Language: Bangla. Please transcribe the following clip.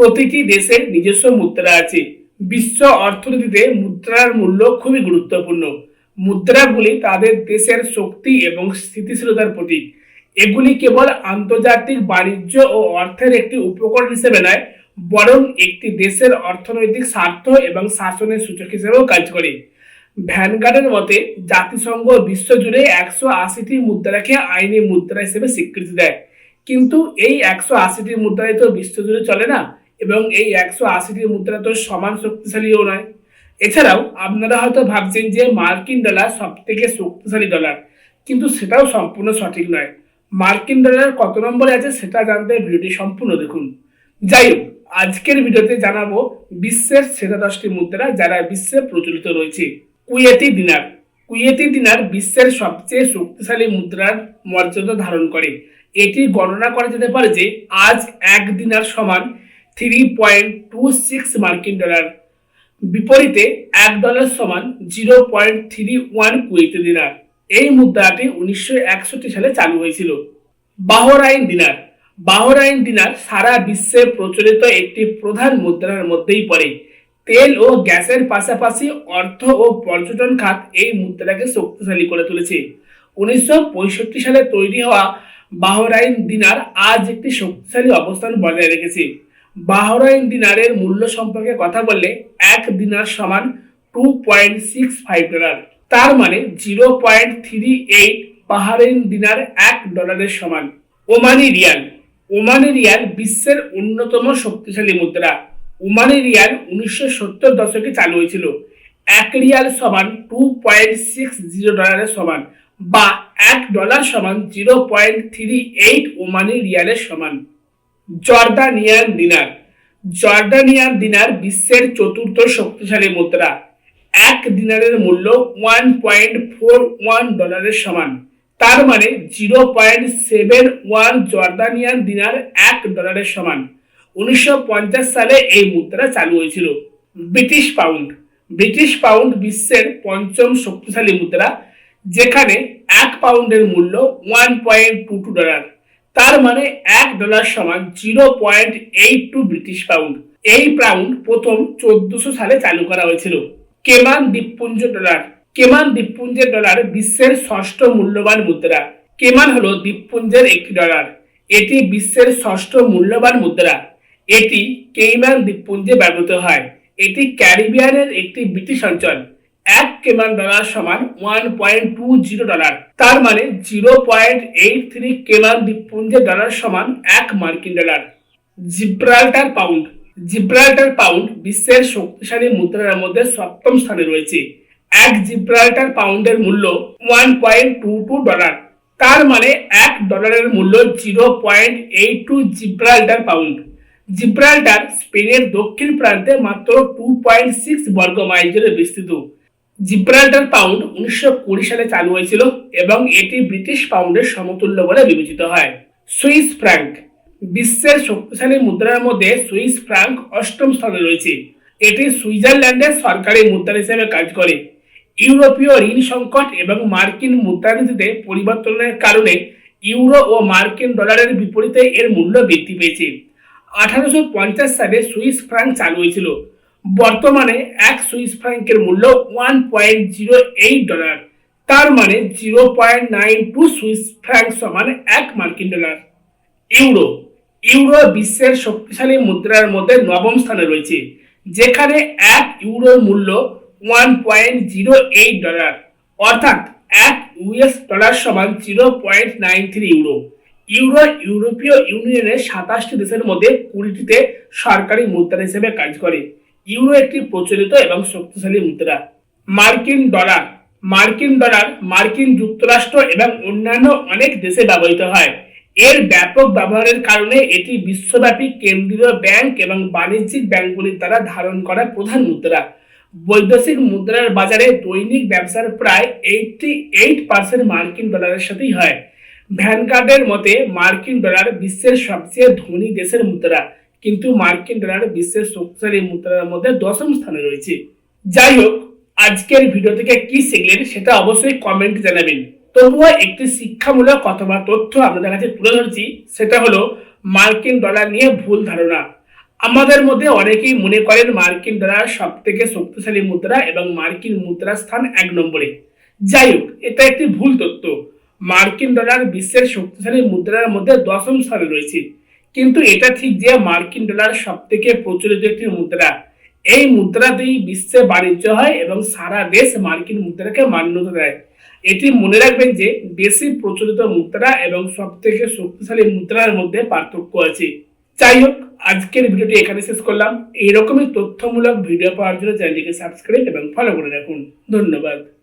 প্রতিটি দেশের নিজস্ব মুদ্রা আছে। বিশ্ব অর্থনীতিতে মুদ্রার মূল্য খুবই গুরুত্বপূর্ণ। মুদ্রাগুলি তাদের দেশের শক্তি এবং স্থিতিশীলতার প্রতীক। এগুলি কেবল আন্তর্জাতিক বাণিজ্য ও অর্থের একটি উপকরণ হিসেবে নয়, বরং একটি দেশের অর্থনৈতিক স্বার্থ এবং শাসনের সূচক হিসেবেও কাজ করে। ভ্যানগার্ডের মতে, জাতিসংঘ বিশ্বজুড়ে একশো আশিটি মুদ্রাকে আইনি মুদ্রা হিসেবে স্বীকৃতি দেয়। কিন্তু এই একশো আশিটি মুদ্রাই তো বিশ্বজুড়ে চলে না। এবং এই একশো আশিটি মুদ্রা তো সমান শক্তিশালীও নয়। এছাড়াও আপনারা হয়তো ভাবছেন যে মার্কিন ডলার সব থেকে শক্তিশালী ডলার, কিন্তু সেটাও সম্পূর্ণ সঠিক নয়। মার্কিন ডলার কত নম্বরে আছে সেটা জানতে ভিডিওটি সম্পূর্ণ দেখুন। যাই হোক, আজকের ভিডিওতে জানাব বিশ্বের সেরা দশটি মুদ্রা যারা বিশ্বে প্রচলিত রয়েছে। কুয়েতি দিনার। কুয়েতি দিনার বিশ্বের সবচেয়ে শক্তিশালী মুদ্রার মর্যাদা ধারণ করে। এটি গণনা করা যেতে পারে যে আজ এক দিনার সমান থ্রি পয়েন্ট টু সিক্স মার্কিন ডলার। বিপরীতে এক ডলার সমান zero point three one Kuwaiti দিনার। এই মুদ্রাটি উনিশশো একষট্টি সালে চালু হয়েছিল। বাহরাইন দিনার। বাহরাইন দিনার সারা বিশ্বে প্রচলিত একটি প্রধান মুদ্রার মধ্যেই পড়ে। তেল ও গ্যাসের পাশাপাশি অর্থ ও পর্যটন খাত এই মুদ্রাকে শক্তিশালী করে তুলেছে। উনিশশো পঁয়ষট্টি সালে তৈরি হওয়া বাহরাইন দিনার আজ একটি শক্তিশালী অবস্থান বজায় রেখেছে। বাহরাইন দিনারের মূল্য সম্পর্কে কথা বললে এক দিনার সমান two point six five dollar তার মানে zero point three eight Bahrain দিনার এক ডলারের সমান। Omani Real. ওমানি রিয়াল বিশ্বের অন্যতম শক্তিশালী মুদ্রা। ওমানি রিয়াল উনিশশো সত্তর দশকে চালু হয়েছিল। এক রিয়াল সমান টু পয়েন্ট সিক্স জিরো ডলারের সমান বা এক ডলার সমান zero point three eight Omani রিয়ালের সমান। জর্দানিয়ান দিনার। জর্দানিয়ান দিনার বিশ্বের চতুর্থ শক্তিশালী মুদ্রা। এক দিনারের মূল্য ওয়ান পয়েন্ট ফোর ওয়ান ডলারের সমান। তার মানে zero point seven one Jordanian দিনার এক ডলারের সমান। উনিশশো পঞ্চাশ সালে এই মুদ্রা চালু হয়েছিল। British pound. ব্রিটিশ পাউন্ড বিশ্বের পঞ্চম শক্তিশালী মুদ্রা, যেখানে এক পাউন্ডের মূল্য one point two two dollar. তার মানে এক ডলার সমান zero point eight two British pound. এই পাউন্ড প্রথম চোদ্দশো সালে চালু করা হয়েছিল। কেমান দ্বীপপুঞ্জ ডলার। কেমান দ্বীপপুঞ্জের ডলার বিশ্বের ষষ্ঠ মূল্যবান মুদ্রা। কেমান হলো দ্বীপপুঞ্জের একটি ডলার। এটি বিশ্বের ষষ্ঠ মূল্যবান মুদ্রা। এটি কেইমান দ্বীপপুঞ্জে ব্যবহৃত হয়। এটি ক্যারিবিয়ানের একটি ব্রিটিশ অঞ্চল। এক কেমান ডলার সমান one point two zero dollar. তার মানে zero point eight three Cayman দ্বীপপুঞ্জের ডলার সমান এক মার্কিন dollar. Gibraltar pound. Gibraltar pound বিশ্বের শক্তিশালী মুদ্রার মধ্যে সপ্তম স্থানে রয়েছে। এক জিব্রাল্টার পাউন্ডের মূল্য one point two two dollar. তার মানে এক ডলারের মূল্য zero point eight two Gibraltar pound. Gibraltar স্পেনের দক্ষিণ প্রান্তে মাত্র টু পয়েন্ট সিক্স বর্গ মাইল জুড়ে বিস্তৃত। জিব্রাল্টার পাউন্ড উনিশশো কুড়ি সালে চালু হয়েছিল এবং এটি ব্রিটিশ পাউন্ডের সমতুল্য বলে বিবেচিত হয়। সুইস ফ্র্যাঙ্ক বিশ্বের শক্তিশালী মুদ্রার মধ্যে সুইস ফ্রাঙ্ক অষ্টম স্থানে রয়েছে। এটি সুইজারল্যান্ডের সরকারি মুদ্রা হিসেবে কাজ করে। ইউরোপীয় ঋণ সংকট এবং মার্কিন মুদ্রানীতিতে পরিবর্তনের কারণে ইউরো ও মার্কিন ডলারের বিপরীতে এর মূল্য বৃদ্ধি পেয়েছে। আঠারোশো পঞ্চাশ সালে সুইস ফ্র্যাঙ্ক চালু হয়েছিল। বর্তমানে এক সুইস ফ্র্যাঙ্কের মূল্য one point zero eight dollar তার মানে zero point nine two Swiss franc সমান এক মার্কিন ডলার। ইউরো ইউরো বিশ্বের শক্তিশালী মুদ্রার মধ্যে নবম স্থানে রয়েছে, যেখানে এক ইউরোর মূল্য one point zero eight dollar অর্থাৎ এক ইউএস ডলার সমান zero point nine three euro. Euro ইউরোপীয় ইউনিয়নের সাতাশটি দেশের মধ্যে কুড়িটিতে সরকারি মুদ্রা হিসেবে কাজ করে। ইউরো একটি প্রচলিত এবং শক্তিশালী মুদ্রা। মার্কিন ডলার মার্কিন ডলার, মার্কিন যুক্তরাষ্ট্র এবং অন্যান্য অনেক দেশে ব্যবহৃত হয়। এর ব্যাপক ব্যবহারের কারণে এটি বিশ্বব্যাপী কেন্দ্রীয় ব্যাংক এবং বাণিজ্যিক ব্যাংকগুলির দ্বারা ধারণ করা প্রধান মুদ্রা। বৈদেশিক মুদ্রার বাজারে দৈনিক ব্যবসার প্রায় এইটটি এইট পার্সেন্ট মার্কিন ডলারের সাথেই হয়। ভ্যানগার্ডের মতে, মার্কিন ডলার বিশ্বের সবচেয়ে ধনী দেশের মুদ্রা। কিন্তু মার্কিন ডলার বিশ্বের শক্তিশালী মুদ্রার মধ্যে দশম স্থানে রয়েছে। যাই হোক, আজকের ভিডিও থেকে কি শিখলেন সেটা অবশ্যই কমেন্ট জানাবেন। তবুও একটি শিক্ষামূলক অথবা তথ্য আপনাদের কাছে তুলে ধরছি, সেটা হলো মার্কিন ডলার নিয়ে ভুল ধারণা। আমাদের মধ্যে অনেকেই মনে করেন মার্কিন ডলার সব থেকে শক্তিশালী মুদ্রা এবং মার্কিন মুদ্রার স্থান এক নম্বরে। যাই হোক, এটা একটি ভুল তথ্য। মার্কিন ডলার বিশ্বের শক্তিশালী মুদ্রার মধ্যে দশম স্থানে রয়েছে। কিন্তু এটা ঠিক যে মার্কিন ডলার সব থেকে প্রচলিত একটি মুদ্রা। এই মুদ্রাতেই বিশ্বে বাণিজ্য হয় এবং সারা দেশ মার্কিন মুদ্রাকে মান্যতা দেয়। এটি মনে রাখবেন যে বেশি প্রচলিত মুদ্রা এবং সব থেকে শক্তিশালী মুদ্রার মধ্যে পার্থক্য আছে। যাই হোক, আজকের ভিডিওটি এখানে শেষ করলাম। এইরকমই তথ্যমূলক ভিডিও পাওয়ার জন্য চ্যানেলটিকে সাবস্ক্রাইব এবং ফলো করে রাখুন। ধন্যবাদ।